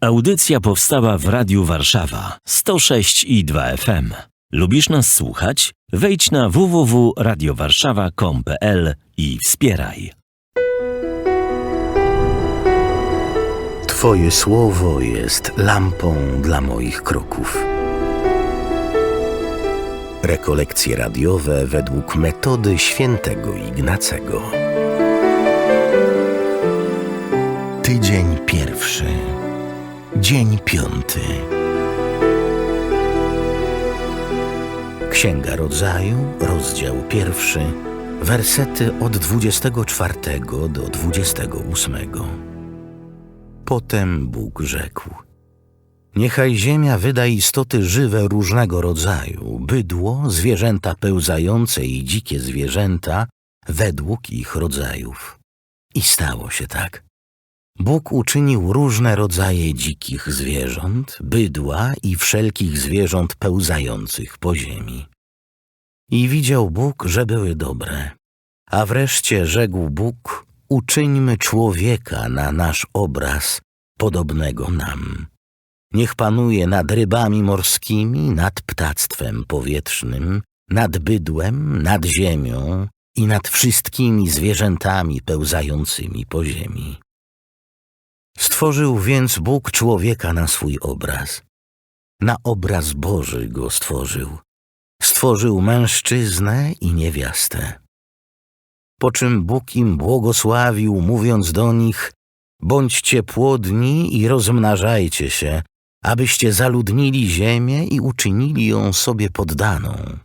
Audycja powstała w Radiu Warszawa 106 i 2 FM. Lubisz nas słuchać? Wejdź na www.radiowarszawa.com.pl i wspieraj. Twoje słowo jest lampą dla moich kroków. Rekolekcje radiowe według metody świętego Ignacego. Tydzień pierwszy. Dzień piąty. Księga Rodzaju, rozdział pierwszy, wersety od 24 do 28. Potem Bóg rzekł: Niechaj ziemia wyda istoty żywe różnego rodzaju, bydło, zwierzęta pełzające i dzikie zwierzęta, według ich rodzajów. I stało się tak. Bóg uczynił różne rodzaje dzikich zwierząt, bydła i wszelkich zwierząt pełzających po ziemi. I widział Bóg, że były dobre. A wreszcie rzekł Bóg: Uczyńmy człowieka na nasz obraz, podobnego nam. Niech panuje nad rybami morskimi, nad ptactwem powietrznym, nad bydłem, nad ziemią i nad wszystkimi zwierzętami pełzającymi po ziemi. Stworzył więc Bóg człowieka na swój obraz. Na obraz Boży go stworzył. Stworzył mężczyznę i niewiastę. Po czym Bóg im błogosławił, mówiąc do nich: Bądźcie płodni i rozmnażajcie się, abyście zaludnili ziemię i uczynili ją sobie poddaną,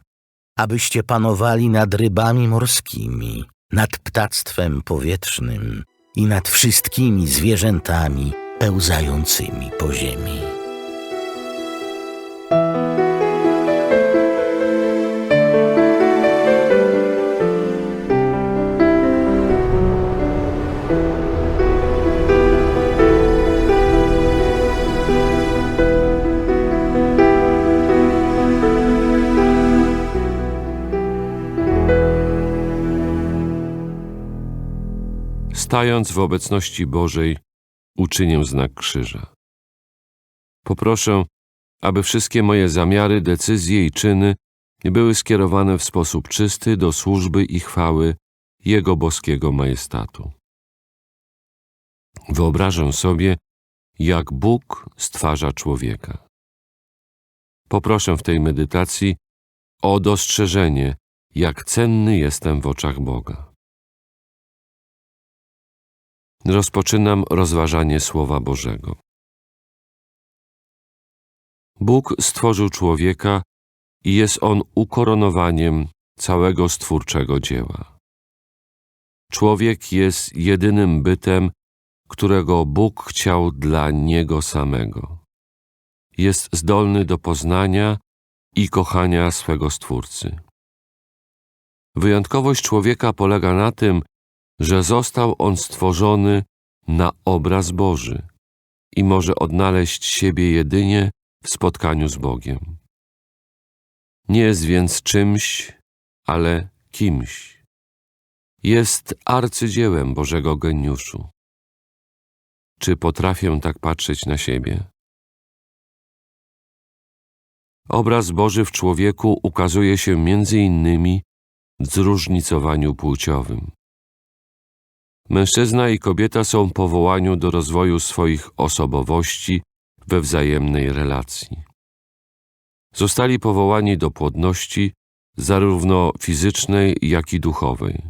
abyście panowali nad rybami morskimi, nad ptactwem powietrznym i nad wszystkimi zwierzętami pełzającymi po ziemi. Stając w obecności Bożej, uczynię znak krzyża. Poproszę, aby wszystkie moje zamiary, decyzje i czyny były skierowane w sposób czysty do służby i chwały Jego boskiego majestatu. Wyobrażę sobie, jak Bóg stwarza człowieka. Poproszę w tej medytacji o dostrzeżenie, jak cenny jestem w oczach Boga. Rozpoczynam rozważanie Słowa Bożego. Bóg stworzył człowieka i jest on ukoronowaniem całego stwórczego dzieła. Człowiek jest jedynym bytem, którego Bóg chciał dla niego samego. Jest zdolny do poznania i kochania swego Stwórcy. Wyjątkowość człowieka polega na tym, że został on stworzony na obraz Boży i może odnaleźć siebie jedynie w spotkaniu z Bogiem. Nie jest więc czymś, ale kimś. Jest arcydziełem Bożego geniuszu. Czy potrafię tak patrzeć na siebie? Obraz Boży w człowieku ukazuje się między innymi w zróżnicowaniu płciowym. Mężczyzna i kobieta są powołani do rozwoju swoich osobowości we wzajemnej relacji. Zostali powołani do płodności, zarówno fizycznej, jak i duchowej.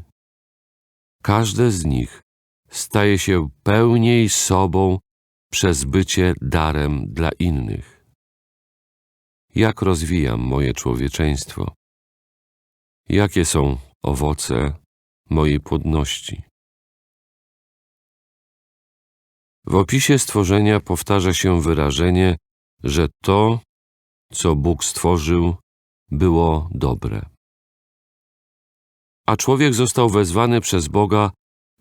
Każde z nich staje się pełniej sobą przez bycie darem dla innych. Jak rozwijam moje człowieczeństwo? Jakie są owoce mojej płodności? W opisie stworzenia powtarza się wyrażenie, że to, co Bóg stworzył, było dobre. A człowiek został wezwany przez Boga,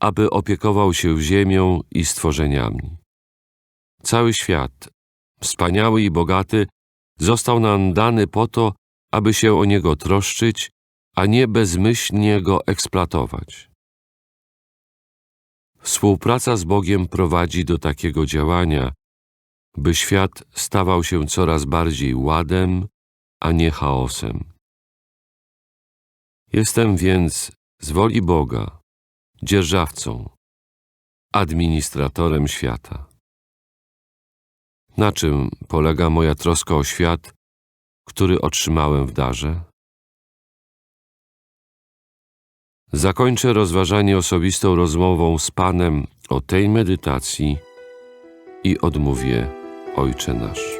aby opiekował się ziemią i stworzeniami. Cały świat, wspaniały i bogaty, został nam dany po to, aby się o niego troszczyć, a nie bezmyślnie go eksploatować. Współpraca z Bogiem prowadzi do takiego działania, by świat stawał się coraz bardziej ładem, a nie chaosem. Jestem więc z woli Boga dzierżawcą, administratorem świata. Na czym polega moja troska o świat, który otrzymałem w darze? Zakończę rozważanie osobistą rozmową z Panem o tej medytacji i odmówię Ojcze Nasz.